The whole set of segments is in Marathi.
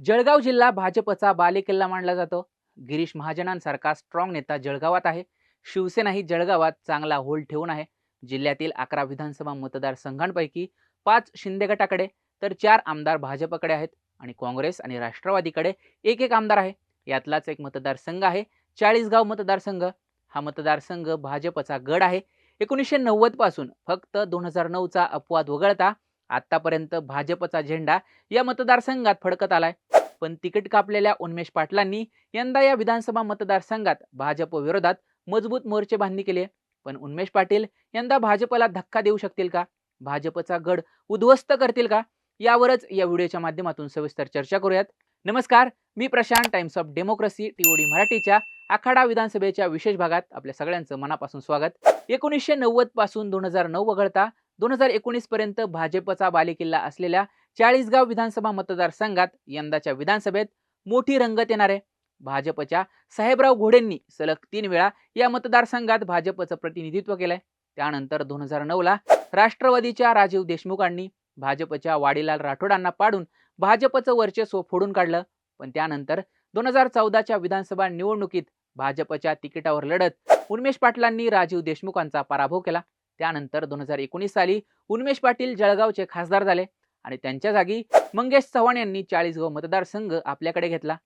जळगाव जिल्हा भाजपचा बालेकिल्ला मानला जातो. गिरीश महाजनांसारखा स्ट्रॉंग नेता जळगावात आहे. शिवसेना ही जळगावात चांगला होल ठेवून आहे. जिल्ह्यातील अकरा विधानसभा मतदारसंघांपैकी पाच शिंदे गटाकडे तर चार आमदार भाजपकडे आहेत आणि काँग्रेस आणि राष्ट्रवादीकडे एक एक आमदार आहे. यातलाच एक मतदारसंघ आहे. चाळीसगाव मतदारसंघ. हा मतदारसंघ भाजपचा गड आहे. एकोणीसशे नव्वदपासून फक्त दोन हजार नऊचा अपवाद वगळता आतापर्यंत भाजपचा झेंडा या मतदारसंघात फडकत आलाय. पण तिकीट कापलेल्या उन्मेष पाटलांनी यंदा या विधानसभा मतदारसंघात भाजप विरोधात मजबूत मोर्चे बांधणी केली पण उन्मेष पाटील यंदा भाजपला धक्का देऊ शकतील का? भाजपचा गड उद्ध्वस्त करतील का? यावरच या व्हिडिओच्या माध्यमातून सविस्तर चर्चा करूयात. नमस्कार मी Prashant Times of Democracy TOD मराठीच्या आखाडा विधानसभेच्या विशेष भागात आपल्या सगळ्यांचं मनापासून स्वागत. एकोणीसशे नव्वदपासून दोन हजार नऊ वगळता दोन हजार एकोणीस पर्यंत भाजपचा बालेकिल्ला असलेल्या चाळीसगाव विधानसभा मतदारसंघात यंदाच्या विधानसभेत मोठी रंगत येणार आहे. भाजपच्या साहेबराव घोडेंनी सलग तीन वेळा या मतदारसंघात भाजपचं प्रतिनिधित्व केलंय. त्यानंतर दोन हजार नऊला राष्ट्रवादीच्या राजीव देशमुखांनी भाजपच्या वाडीलाल राठोडांना पाडून भाजपचं वर्चस्व फोडून काढलं. पण त्यानंतर दोन हजार चौदाच्या विधानसभा निवडणुकीत भाजपच्या तिकिटावर लढत उन्मेष पाटलांनी राजीव देशमुखांचा पराभव केला. त्यानंतर दोन हजार एकोणीस साली उन्मेष पाटील जळगावचे खासदार झाले आणि त्यांच्या जागी मंगेश चव्हाण यांनी चाळीसगाव मतदारसंघ आपल्याकडे घेतला.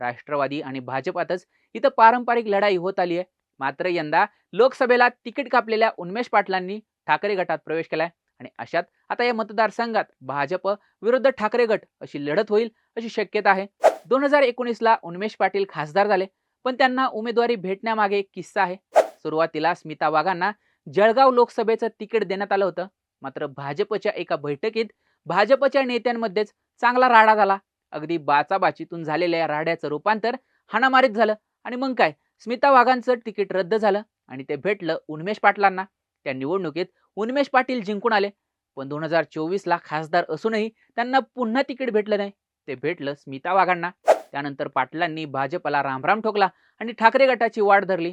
राष्ट्रवादी आणि भाजपातच इथं पारंपरिक लढाई होत आली आहे. मात्र यंदा लोकसभेला तिकीट कापलेल्या उन्मेश पाटलांनी ठाकरे गटात प्रवेश केलाय आणि अशात आता या मतदारसंघात भाजप विरुद्ध ठाकरे गट अशी लढत होईल अशी शक्यता आहे. दोन हजार एकोणीसला उन्मेष पाटील खासदार झाले पण त्यांना उमेदवारी भेटण्यामागे एक किस्सा आहे. सुरुवातीला स्मिता वाघांना जळगाव लोकसभेचं तिकीट देण्यात आलं होतं. मात्र भाजपच्या एका बैठकीत भाजपच्या नेत्यांमध्येच चांगला राडा झाला. अगदी बाचाबाचीतून झालेल्या या राड्याचं रूपांतर हाणामारीत झालं. आणि मग काय? स्मिता वाघांचं तिकीट रद्द झालं आणि ते भेटलं उन्मेष पाटलांना. त्या निवडणुकीत उन्मेष पाटील जिंकून आले. पण दोन हजार चोवीसला खासदार असूनही त्यांना पुन्हा तिकीट भेटलं नाही. ते भेटलं स्मिता वाघांना. त्यानंतर पाटलांनी भाजपला रामराम ठोकला आणि ठाकरे गटाची वाट धरली.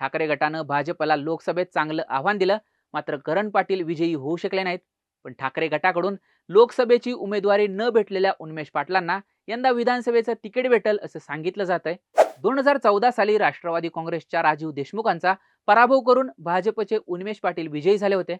ठाकरे गटानं भाजपला लोकसभेत चांगलं आव्हान दिलं. मात्र करण पाटील विजयी होऊ शकले नाहीत. पण ठाकरे गटाकडून लोकसभेची उमेदवारी न भेटलेल्या उन्मेष पाटलांना यंदा विधानसभेचं तिकीट भेटल असं सांगितलं जात आहे दोन हजार चौदा साली राष्ट्रवादी काँग्रेसच्या राजीव देशमुखांचा पराभव करून भाजपचे उन्मेष पाटील विजयी झाले होते.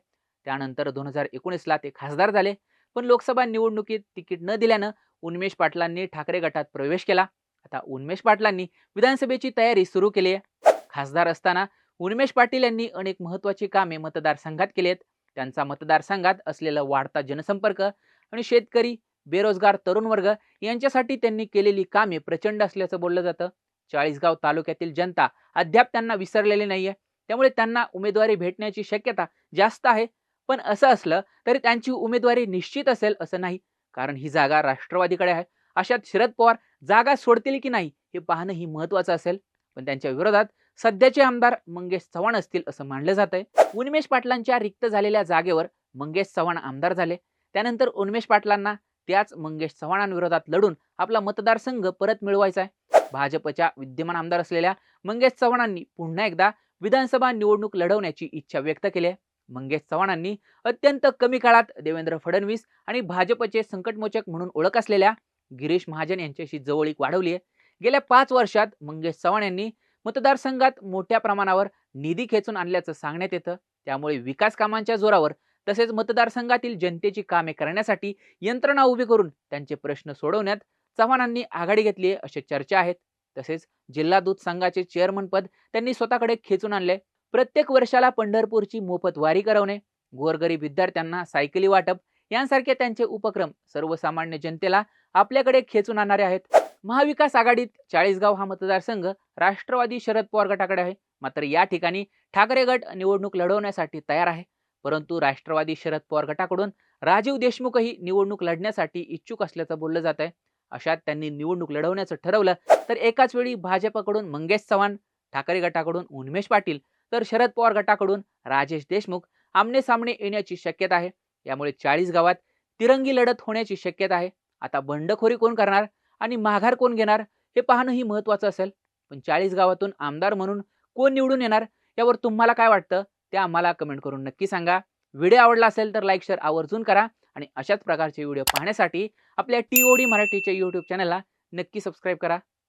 त्यानंतर दोन हजार एकोणीसला ते खासदार झाले. पण लोकसभा निवडणुकीत तिकीट न दिल्यानं उन्मेष पाटलांनी ठाकरे गटात प्रवेश केला. आता उन्मेष पाटलांनी विधानसभेची तयारी सुरू केली आहे खासदार असताना उन्मेष पाटील यांनी अनेक महत्वाची कामे मतदारसंघात केली आहेत त्यांचा मतदारसंघात असलेला वाढता जनसंपर्क आणि शेतकरी बेरोजगार तरुण वर्ग यांच्यासाठी त्यांनी केलेली कामे प्रचंड असल्याचं बोललं जातं. चाळीसगाव तालुक्यातील जनता अद्याप त्यांना विसरलेली नाहीये. त्यामुळे त्यांना उमेदवारी भेटण्याची शक्यता जास्त आहे. पण असं असलं तरी त्यांची उमेदवारी निश्चित असेल असं नाही. कारण ही जागा राष्ट्रवादीकडे आहे. अशात शरद पवार जागा सोडतील की नाही हे पाहणं ही महत्वाचं असेल. पण त्यांच्या विरोधात सध्याचे आमदार मंगेश चव्हाण असतील असं मानलं जात आहे उन्मेष पाटलांच्या रिक्त झालेल्या जागेवर मंगेश चव्हाण आमदार झाले. त्यानंतर उन्मेष पाटलांना त्याच मंगेश चव्हाणांविरोधात लढून आपला मतदारसंघ परत मिळवायचा आहे. भाजपच्या विद्यमान आमदार असलेल्या मंगेश चव्हाणांनी पुन्हा एकदा विधानसभा निवडणूक लढवण्याची इच्छा व्यक्त केली आहे. मंगेश चव्हाणांनी अत्यंत कमी काळात देवेंद्र फडणवीस आणि भाजपचे संकटमोचक म्हणून ओळख असलेल्या गिरीश महाजन यांच्याशी जवळीक वाढवली आहे. गेल्या पाच वर्षात मंगेश चव्हाण यांनी मतदारसंघात मोठ्या प्रमाणावर निधी खेचून आणल्याचं सांगण्यात येतं. त्यामुळे विकास कामांच्या जोरावर तसेच मतदारसंघातील जनतेची कामे करण्यासाठी यंत्रणा उभी करून त्यांचे प्रश्न सोडवण्यात चव्हाणांनी आघाडी घेतली आहे अशी चर्चा आहेत. तसेच जिल्हा दूध संघाचे चेअरमन पद त्यांनी स्वतःकडे खेचून आणले. प्रत्येक वर्षाला पंढरपूरची मोफत वारी करवणे गोरगरीब विद्यार्थ्यांना सायकली वाटप यांसारखे त्यांचे उपक्रम सर्वसामान्य जनतेला आपल्याकडे खेचून आणणारे आहेत. महाविकास आघाडीत चाळीसगाव हा मतदारसंघ राष्ट्रवादी शरद पवार गटाकडे आहे. मात्र या ठिकाणी ठाकरे गट निवडणूक लढवण्यासाठी तयार आहे. परंतु राष्ट्रवादी शरद पवार गटाकडून राजीव देशमुखही निवडणूक लढण्यासाठी इच्छुक असल्याचं बोललं जात आहे. अशात त्यांनी निवडणूक लढवण्याचं ठरवलं तर एकाच वेळी भाजपकडून मंगेश चव्हाण ठाकरे गटाकडून उन्मेश पाटील तर शरद पवार गटाकडून राजेश देशमुख आमने सामने येण्याची शक्यता आहे. यामुळे चाळीस गावात तिरंगी लढत होण्याची शक्यता आहे. आता बंडखोरी कोण करणार? आणि माघार कोण घेणार? हे पाहणं ही महत्वाचं असेल. पण चाळीस गावातून आमदार म्हणून कोण निवडून येणार? यावर तुम्हाला काय वाटतं? ते आम्हाला कमेंट करून नक्की सांगा. व्हिडिओ आवडला असेल तर लाईक शेअर आवर्जून करा. आणि अशाच प्रकारचे व्हिडिओ पाहण्यासाठी आपल्या टी ओ डी मराठीच्या यूट्यूब चॅनलला नक्की सबस्क्राईब करा.